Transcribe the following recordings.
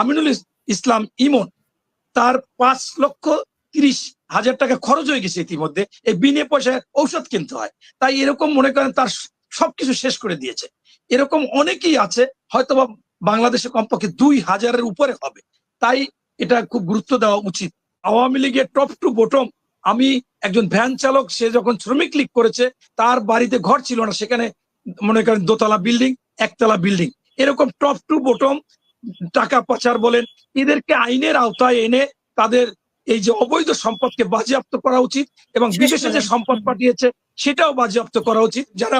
আমিনুল ইসলাম ইমন, তার পাঁচ লক্ষ তিরিশ হাজার টাকা খরচ হয়ে গেছে ইতিমধ্যে। এই বিনে পয়সায় ঔষধ কিনতে হয়। তাই এরকম মনে করেন তার সবকিছু শেষ করে দিয়েছে। এরকম অনেকেই আছে, হয়তোবা বাংলাদেশে কমপক্ষে দুই হাজারের উপরে হবে। তাই এটা খুব গুরুত্ব দেওয়া উচিত। আওয়ামী লীগের টপ টু বটম আমি একজন ভ্যান চালক, সে যখন শ্রমিক লীগ করেছে, তার বাড়িতে ঘর ছিল না, সেখানে মনে করেন দোতলা বিল্ডিং, একতলা বিল্ডিং। এরকম টপ টু বটম টাকা পাচার বলেন এদেরকে আইনের আওতায় এনে তাদের এই যে অবৈধ সম্পদকে বাজেয়াপ্ত করা উচিত এবং শেষ বিদেশে যে সম্পদ পাঠিয়েছে সেটাও বাজেয়াপ্ত করা উচিত। যারা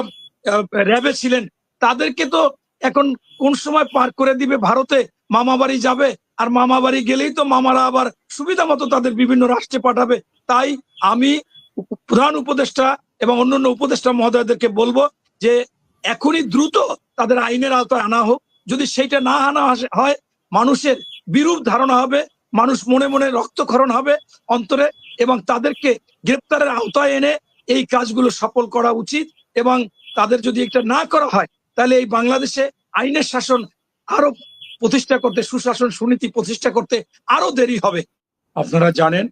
র্যাবে ছিলেন তাদেরকে তো এখন কোন সময় পার করে দিবে? ভারতে মামা বাড়ি যাবে আর মামা বাড়ি গেলেই তো মামারা আবার সুবিধা মতো তাদের বিভিন্ন রাষ্ট্রে পাঠাবে। তাই আমি প্রধান উপদেষ্টা এবং অন্যান্য উপদেষ্টা মহোদয়দেরকে বলব যে এখনই দ্রুত তাদের আইনের আওতায় আনা হোক। যদি সেইটা না আনা হয় মানুষের বিরূপ ধারণা হবে, মানুষ মনে মনে রক্তক্ষরণ হবে অন্তরে এবং তাদেরকে গ্রেপ্তারের আওতায় এনে এই কাজগুলো সফল করা উচিত এবং তাদের যদি এটা না করা হয়, তাহলে এই বাংলাদেশে আইনের শাসন আরও প্রতিষ্ঠা করতে, সুশাসন সুনীতি প্রতিষ্ঠা করতে আরও দেরি হবে। আপনারা জানেন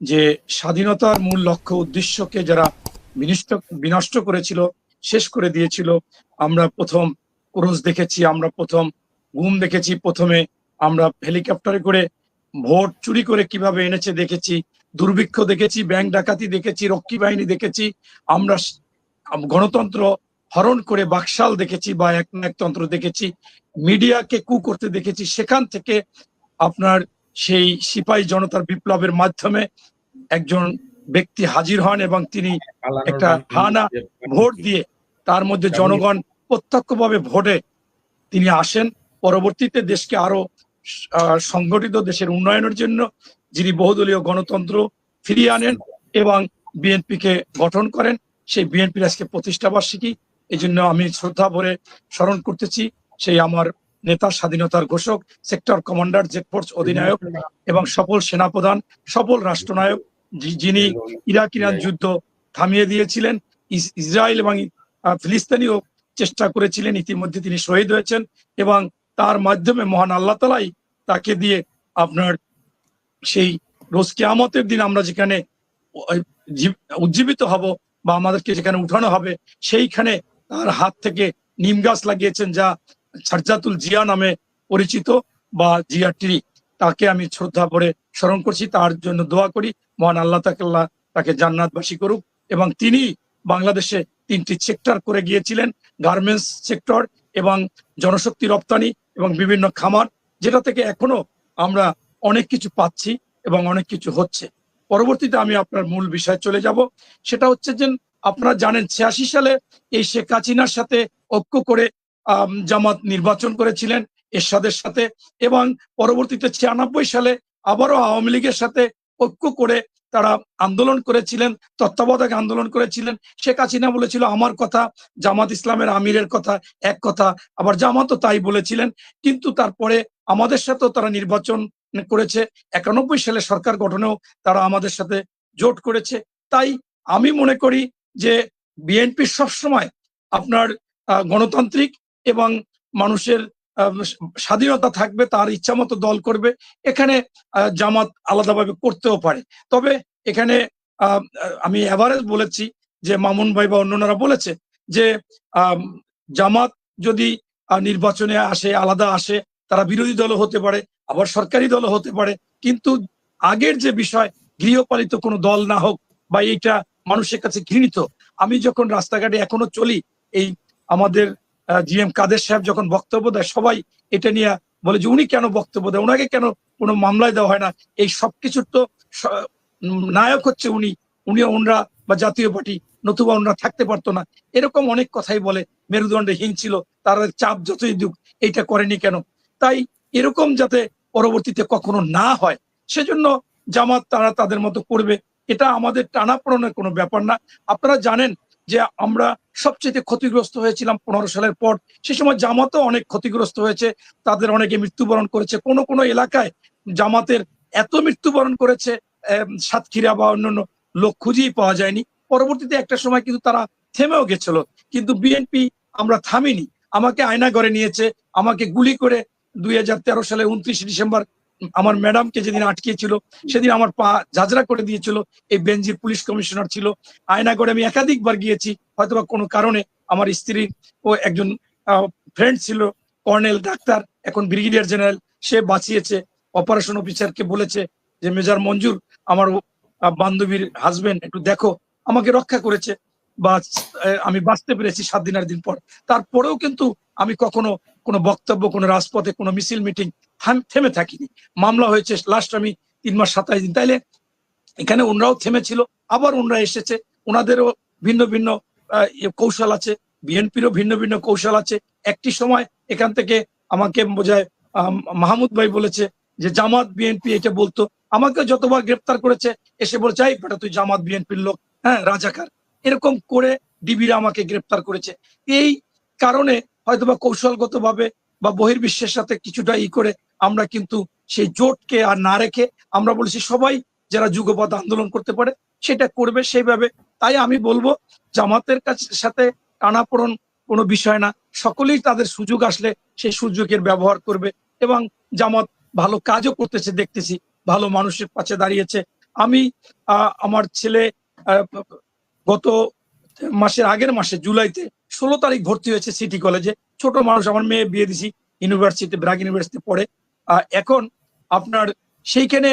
যে স্বাধীনতার মূল লক্ষ্য উদ্দেশ্যকে যারা বিনষ্ট বিনষ্ট করেছিল, শেষ করে দিয়েছিল, আমরা প্রথম ক্রুজ দেখেছি আমরা প্রথম ঘুম দেখেছি প্রথমে আমরা হেলিকপ্টারে করে ভোট চুরি করে কীভাবে এনেছে দেখেছি দুর্ভিক্ষ দেখেছি ব্যাংক ডাকাতি দেখেছি রক্ষী বাহিনী দেখেছি আমরা গণতন্ত্র হরণ করে বাকশাল দেখেছি বা একনায়কতন্ত্র দেখেছি মিডিয়াকে কু করতে দেখেছি সেখান থেকে আপনার সেই সিপাহী জনতার বিপ্লবের মাধ্যমে একজন ব্যক্তি হাজির হন এবং তিনি একটা হানা ভোট দিয়ে তার মধ্যে জনগণ প্রত্যক্ষভাবে ভোটে তিনি আসেন। পরবর্তীতে দেশকে আরও সংগঠিত দেশের উন্নয়নের জন্য যিনি বহুদলীয় গণতন্ত্র ফিরিয়ে আনেন এবং বিএনপিকে গঠন করেন সেই বিএনপির আজকে প্রতিষ্ঠা বার্ষিকী। এই জন্য আমি শ্রদ্ধা ভরে স্মরণ করতেছি সেই আমার নেতা স্বাধীনতার ঘোষক সেক্টর কমান্ডার জেট ফোর্স অধিনায়ক এবং সফল সেনাপ্রধান সফল রাষ্ট্রনায়ক যিনি ইরাক ইরান যুদ্ধ থামিয়ে দিয়েছিলেন ইসরায়েল এবং আহ, ফিলিস্তিনিও চেষ্টা করেছিলেন, ইতিমধ্যে তিনি শহীদ হয়েছেন এবং তার মাধ্যমে মহান আল্লাহ তালাই তাকে দিয়ে আপনার সেই রোজ কেয়ামতের দিন আমরা যেখানে উজ্জীবিত হব বা আমাদেরকে যেখানে উঠানো হবে, সেইখানে তার হাত থেকে নিম গাছ লাগিয়েছেন যা সারজাতুল জিয়া নামে পরিচিত বা জিয়া ট্রি। তাকে আমি শ্রদ্ধা করে স্মরণ করছি, তার জন্য দোয়া করি, মহান আল্লাহ তাকাল্লাহ তাকে জান্নাতবাসী করুক এবং তিনি বাংলাদেশে তিনটি সেক্টর করে গিয়েছিলেন গার্মেন্টস সেক্টর এবং জনশক্তি রপ্তানি এবং বিভিন্ন খামার, যেটা থেকে এখনও আমরা অনেক কিছু পাচ্ছি এবং অনেক কিছু হচ্ছে। পরবর্তীতে আমি আপনার মূল বিষয়ে চলে যাব। সেটা হচ্ছে যে আপনারা জানেন, ছিয়াশি সালে এই শেখ হাসিনার সাথে ঐক্য করে জামাত নির্বাচন করেছিলেন এরশাদের সাথে এবং পরবর্তীতে ছিয়ানব্বই সালে আবারও আওয়ামী লীগের সাথে ঐক্য করে তারা আন্দোলন করেছিলেন, তত্ত্বাবধায়ক আন্দোলন করেছিলেন। শেখ হাসিনা বলেছিল, আমার কথা জামাত ইসলামের আমিরের কথা, এক কথা। আবার জামাতও তাই বলেছিলেন। কিন্তু তারপরে আমাদের সাথেও তারা নির্বাচন করেছে। একানব্বই সালে সরকার গঠনেও তারা আমাদের সাথে জোট করেছে। তাই আমি মনে করি যে বিএনপি সবসময় আপনার গণতান্ত্রিক এবং মানুষের স্বাধীনতা থাকবে, তার ইচ্ছা মতো দল করবে। এখানে জামাত আলাদাভাবে করতেও পারে। তবে এখানে আমি এভারেজ বলেছি, যে মামুন ভাই বা অন্যান্যরা বলেছে যে জামাত যদি নির্বাচনে আসে, আলাদা আসে, তারা বিরোধী দলও হতে পারে, আবার সরকারি দলও হতে পারে। কিন্তু আগের যে বিষয়, গৃহপালিত কোনো দল না হোক বা এইটা মানুষের কাছে ঘৃণিত, আমি যখন রাস্তাঘাটে এখনও চলি, এই আমাদের জি এম কাদের সাহেব যখন বক্তব্য দেয়, সবাই এটা নিয়ে বলে যে উনি কেন বক্তব্য দেয় ওনাকে কেন কোনো মামলায় দেওয়া হয় না? এই সবকিছুর তো নায়ক হচ্ছে উনি। উনি ওনরা বা জাতীয় পার্টি, নতুবা ওনরা থাকতে পারতো না। এরকম অনেক কথাই বলে। মেরুদণ্ডে হীন ছিল, তারা চাপ যতই দুক, এইটা করেনি কেন? তাই এরকম যাতে পরবর্তীতে কখনো না হয়, সেজন্য জামাত তারা তাদের মতো করবে। এটা আমাদের টানাপোড়নের কোনো ব্যাপার না। আপনারা জানেন যে আমরা সবচেয়ে ক্ষতিগ্রস্ত হয়েছিলাম পনেরো সালের পর। সে সময় জামাতও অনেক ক্ষতিগ্রস্ত হয়েছে। তাদের অনেকে মৃত্যুবরণ করেছে। কোন কোন এলাকায় জামাতের এত মৃত্যুবরণ করেছে সাতক্ষীরা বা অন্যান্য লোক খুঁজেই পাওয়া যায়নি। পরবর্তীতে একটা সময় কিন্তু তারা থেমেও গেছিল। কিন্তু বিএনপি আমরা থামিনি। আমাকে আয়না ঘরে নিয়েছে। আমাকে গুলি করে দুই হাজার তেরো সালে উনত্রিশে ডিসেম্বর আমার ম্যাডামকে যেদিন আটকিয়েছিল, সেদিন আমার পা ঝাঁঝরা করে দিয়েছিল। এই বেঞ্জির পুলিশ কমিশনার ছিল। আয়নাগড়ে আমি একাধিকবার গিয়েছি। হয়তোবা কোনো কারণে আমার স্ত্রী ও একজন ফ্রেন্ড ছিল, কর্নেল ডাক্তার, এখন ব্রিগেডিয়ার জেনারেল। সে বাঁচিয়েছে। অপারেশন অফিসারকে বলেছে যে, মেজর মঞ্জুর, আমার বান্ধবীর হাজবেন্ড একটু দেখো। আমাকে রক্ষা করেছে। বা আমি বাঁচতে পেরেছি সাত দিন আট দিন পর। তারপরেও কিন্তু আমি কখনো কোনো বক্তব্য, কোনো রাজপথে কোনো মিছিল মিটিং থেমে থাকিনি। মামলা হয়েছে লাস্ট আমি তিন মাস সাতাশ দিন। তাইলে এখানে ওনরাও থেমেছিল, আবার ওনরা এসেছে। ওনাদেরও ভিন্ন ভিন্ন ইয়ে কৌশল আছে, বিএনপিরও ভিন্ন ভিন্ন কৌশল আছে। একটি সময় এখান থেকে আমাকে বোঝায় মাহমুদ ভাই বলেছে যে, জামাত বিএনপি এটা বলতো। আমাকে যতবার গ্রেপ্তার করেছে, এসে বলছে, এই বেটা, তুই জামাত বিএনপির লোক হ্যাঁ রাজাকার। এরকম করে ডিবিরা আমাকে গ্রেপ্তার করেছে। এই কারণে হয়তোবা কৌশলগতভাবে বা বহির্বিশ্বের সাথে কিছুটা ই করে আমরা কিন্তু সেই জোটকে আর না রেখে আমরা বলেছি সবাই যারা যুগপথ আন্দোলন করতে পারে সেটা করবে সেইভাবে। তাই আমি বলব, জামাতের কাছে সাথে টানাপোড়ন কোনো বিষয় না। সকলেই তাদের সুযোগ আসলে সেই সুযোগের ব্যবহার করবে এবং জামাত ভালো কাজও করতেছে, দেখতেছি। ভালো মানুষের পাশে দাঁড়িয়েছে। আমি আমার ছেলে গত মাসের আগের মাসে জুলাইতে ষোলো তারিখ ভর্তি হয়েছে সিটি কলেজে। ছোট মানুষ, আমার মেয়ে বিয়ে দিছি ইউনিভার্সিটি ব্রাগ ইউনিভার্সিটি পড়ে। এখন আপনার সেইখানে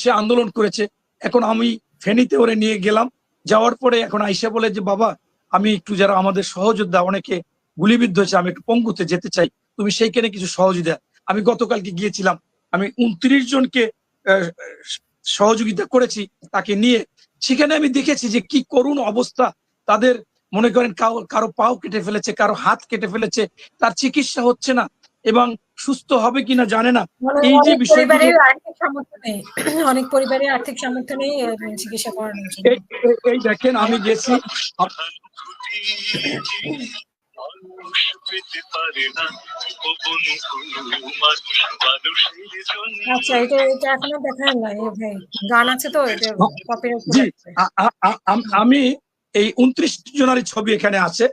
সে আন্দোলন করেছে। এখন আমি ফেনীতে ওরে নিয়ে গেলাম। যাওয়ার পরে এখন আইসা বলে যে, বাবা, আমি একটু যারা আমাদের সহযোদ্ধা, অনেকে গুলিবিদ্ধ হয়েছে, আমি একটু পঙ্গুতে যেতে চাই। তুমি সেইখানে কিছু সহযোগিতা আমি গতকালকে গিয়েছিলাম। আমি উনত্রিশ জনকে সহযোগিতা করেছি, তাকে নিয়ে। সেখানে আমি দেখেছি যে, কি করুণ অবস্থা। তাদের মনে করেন কারও কারও পাও কেটে ফেলেছে, কারও হাত কেটে ফেলেছে, তার চিকিৎসা হচ্ছে না। এবং সুস্থ হবে কিনা জানে না। মানে এই যে অনেক বিষয়গুলো- পরিবারের আর্থিক সামর্থ্য নেই। অনেক পরিবারের আর্থিক সামর্থ্য নেই চিকিৎসা করানোর এই- দেখেন আমি গেছি। আচ্ছা এটা এটা এখনও দেখা নাই ভাই। গান আছে তো এটা আম- এই উনত্রিশ জনের ছবি এখানে আছে।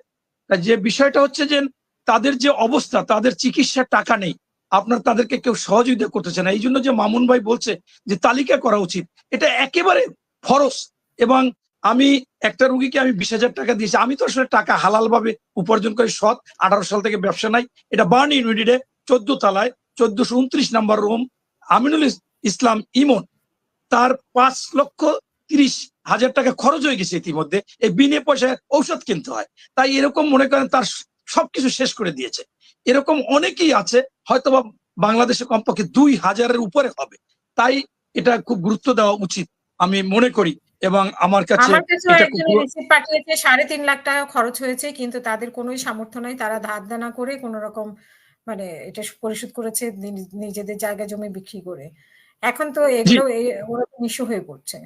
যে বিষয়টা হচ্ছে যে তাদের যে অবস্থা, তাদের চিকিৎসার টাকা নেই। আপনার তাদেরকে কেউ সহযোগিতা করতেছে না। এই জন্য যে মামুন ভাই বলছে যে তালিকা করা উচিত, এটা একেবারে ফরস এবং আমি একটা রুগীকে আমি বিশ হাজার টাকা দিয়েছি। আমি তো আসলে টাকা হালাল ভাবে উপার্জন করে, সৎ। আঠারো সাল থেকে ব্যবসা নাই। এটা বার্ন ইউনিটে চোদ্দ তলায়, চোদ্দশো উনত্রিশ নাম্বার রুম, আমিনুল ইসলাম ইমন। তার পাঁচ লক্ষ তিরিশ হাজার টাকা খরচ হয়ে গেছে ইতিমধ্যে। এই বিনে পয়সায় ঔষধ কিনতে হয়। তাই এরকম মনে করেন তার সবকিছু শেষ করে দিয়েছে। এরকম অনেকেই আছে হয়তোবা বাংলাদেশে কমপক্ষে দুই হাজারের উপরে হবে। তাই এটা খুব গুরুত্ব দেওয়া উচিত আমি মনে করি। এবং আমার কাছে পাঠিয়েছে সাড়ে তিন লাখ টাকা খরচ হয়েছে কিন্তু তাদের কোনো সামর্থ্য নাই। তারা ধার দানা করে কোন রকম মানে এটা পরিশোধ করেছে নিজেদের জায়গা জমি বিক্রি করে। এখন তো এগুলো এ- ওরা তো নিঃস্ব হয়ে পড়ছে।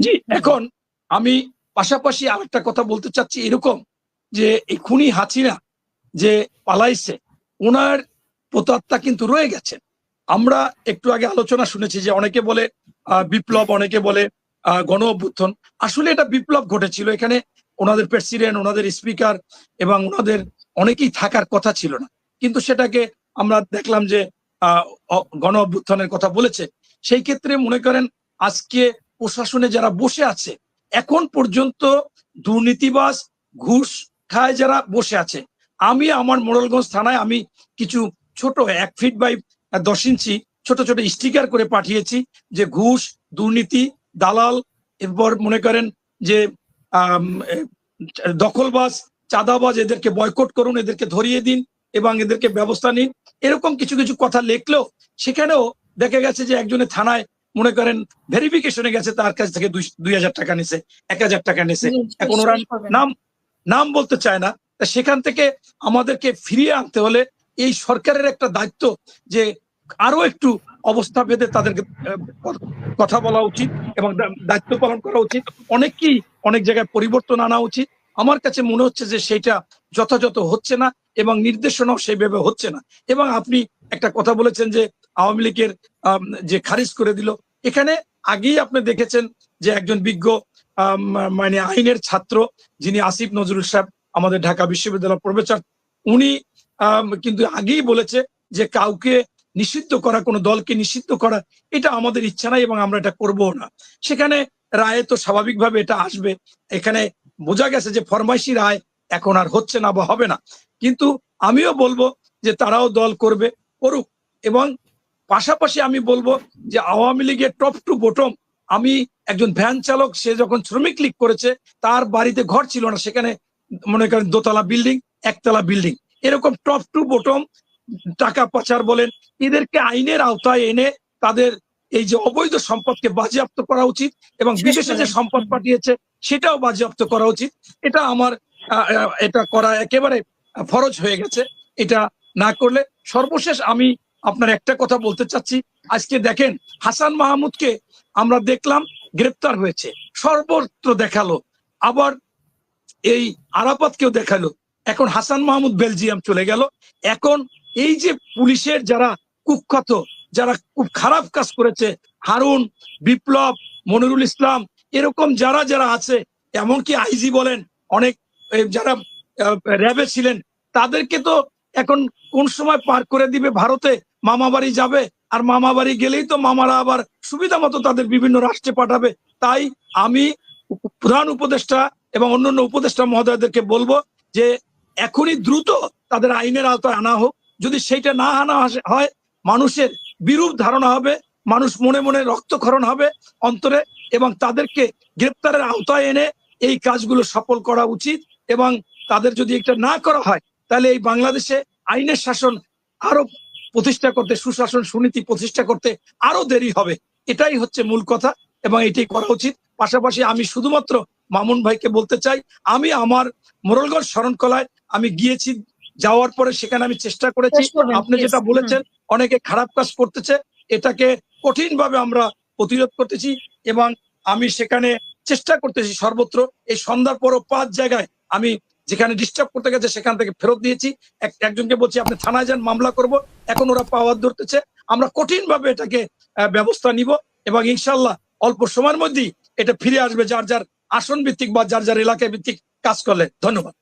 জি এখন আমি পাশাপাশি আরেকটা কথা বলতে চাচ্ছি এরকম যে এই খুনি হাসিনা যে পালাইছে, ওনার প্রতাত্মা কিন্তু রয়ে গেছে। আমরা একটু আগে আলোচনা শুনেছি যে অনেকে বলে বিপ্লব, অনেকে বলে গণ অভ্যুত্থান আসলে এটা বিপ্লব ঘটেছিল। এখানে ওনাদের প্রেসিডেন্ট, ওনাদের স্পিকার এবং ওনাদের অনেকেই থাকার কথা ছিল না। কিন্তু সেটাকে আমরা দেখলাম যে গণ অভ্যুত্থানের কথা বলেছে। সেই ক্ষেত্রে মনে করেন আজকে প্রশাসনে যারা বসে আছে, এখন পর্যন্ত দুর্নীতিবাজ, ঘুষ খায় যারা বসে আছে। আমি আমার মোড়লগঞ্জ থানায় আমি কিছু ছোট এক ফিট বাই দশ ইঞ্চি ছোট ছোট স্টিকার করে পাঠিয়েছি যে ঘুষ দুর্নীতি দালাল এরপর মনে করেন যে দখলবাজ চাঁদাবাজ এদেরকে বয়কট করুন এদেরকে ধরিয়ে দিন এবং এদেরকে ব্যবস্থা নিন। এরকম কিছু কিছু কথা লিখলেও সেখানেও দেখা গেছে যে একজনের থানায় মনে করেন ভেরিফিকেশনে গেছে তার কাছ থেকে দুই দুই হাজার টাকা নিছে এক হাজার টাকা নিছে। এখন ওরা নাম নাম বলতে চায় না। সেখান থেকে আমাদেরকে ফিরিয়ে আনতে হলে এই সরকারের একটা দায়িত্ব যে আরও একটু অবস্থা ভেদে তাদেরকে কথা বলা উচিত এবং দায়িত্ব পালন করা উচিত। অনেককেই অনেক জায়গায় পরিবর্তন আনা উচিত। আমার কাছে মনে হচ্ছে যে সেটা যথাযথ হচ্ছে না এবং নির্দেশনাও সেইভাবে হচ্ছে না। এবং আপনি একটা কথা বলেছেন যে আওয়ামী লীগের যে খারিজ করে দিল। এখানে আগেই আপনি দেখেছেন যে একজন বিজ্ঞ মানে আইনের ছাত্র যিনি আসিফ নজরুল সাহেব, আমাদের ঢাকা বিশ্ববিদ্যালয় প্রফেসর, উনি কিন্তু আগেই বলেছে যে কাউকে নিষিদ্ধ করা, কোনো দলকে নিষিদ্ধ করা, এটা আমাদের ইচ্ছা নাই এবং আমরা এটা করব না। সেখানে রায়ে তো স্বাভাবিকভাবে এটা আসবে। এখানে বোঝা গেছে যে ফরমাইশি রায় এখন আর হচ্ছে না বা হবে না। কিন্তু আমিও বলব যে তারাও দল করবে, করুক এবং পাশাপাশি আমি বলব যে আওয়ামী লীগের টপ টু বটম আমি একজন ভ্যান চালক সে যখন শ্রমিক লীগ করেছে তার বাড়িতে ঘর ছিল না সেখানে মনে করেন দোতলা বিল্ডিং একতলা বিল্ডিং এরকম টপ টু বটম টাকা পাচার বলেন এদেরকে আইনের আওতায় এনে তাদের এই যে অবৈধ সম্পদকে বাজেয়াপ্ত করা উচিত এবং শেষ বিদেশে যে সম্পদ পাঠিয়েছে সেটাও বাজেয়াপ্ত করা উচিত। এটা আমার এটা করা একেবারে ফরজ হয়ে গেছে। এটা না করলে সর্বশেষ আমি আপনার একটা কথা বলতে চাচ্ছি। আজকে দেখেন হাসান মাহমুদকে আমরা দেখলাম গ্রেপ্তার হয়েছে। সর্বত্র দেখাল। আবার এই আরাফাতকেও দেখাল। এখন হাসান মাহমুদ বেলজিয়াম চলে গেল। এখন এই যে পুলিশের যারা কুখ্যাত, যারা খুব খারাপ কাজ করেছে, হারুন, বিপ্লব, মনিরুল ইসলাম, এরকম যারা যারা আছে, এমনকি আইজি বলেন, অনেক যারা র্যাবে ছিলেন, তাদেরকে তো এখন কোন সময় পার করে দিবে ভারতে? মামা বাড়ি যাবে, আর মামা বাড়ি গেলেই তো মামারা আবার সুবিধা মতো তাদের বিভিন্ন রাষ্ট্রে পাঠাবে। তাই আমি প্রধান উপদেষ্টা এবং অন্যান্য উপদেষ্টা মহোদয়দেরকে বলব যে এখনই দ্রুত তাদের আইনের আওতায় আনা হোক। যদি সেইটা না আনা হয়, মানুষের বিরূপ ধারণা হবে, মানুষ মনে মনে রক্তক্ষরণ হবে অন্তরে এবং তাদেরকে গ্রেপ্তারের আওতায় এনে এই কাজগুলো সফল করা উচিত এবং তাদের যদি এটা না করা হয়, তাহলে এই বাংলাদেশে আইনের শাসন আরও প্রতিষ্ঠা করতে সুশাসন সুনীতি প্রতিষ্ঠা করতে আরও দেরি হবে। এটাই হচ্ছে মূল কথা এবং এটাই করা উচিত। পাশাপাশি আমি শুধুমাত্র মামুন ভাইকে বলতে চাই আমি আমার মোরলগঞ্জ শরণকলায় আমি গিয়েছি যাওয়ার পরে সেখানে আমি চেষ্টা করেছি। আপনি যেটা বলেছেন অনেকে খারাপ কাজ করতেছে এটাকে কঠিন ভাবে আমরা প্রতিরোধ করতেছি এবং আমি সেখানে চেষ্টা করতেছি সর্বত্র। এই সন্ধ্যার পরও পাঁচ জায়গায় আমি যেখানে ডিস্টার্ব করতে গেছে সেখান থেকে ফেরত দিয়েছি এক- একজনকে বলছি, আপনি থানায় যান, মামলা করব। এখন ওরা পাওয়ার ধরতেছে। আমরা কঠিন ভাবে এটাকে ব্যবস্থা নিব এবং ইনশাল্লাহ অল্প সময়ের মধ্যেই এটা ফিরে আসবে, যার যার আসন ভিত্তিক বা যার যার এলাকা ভিত্তিক কাজ করলে। ধন্যবাদ।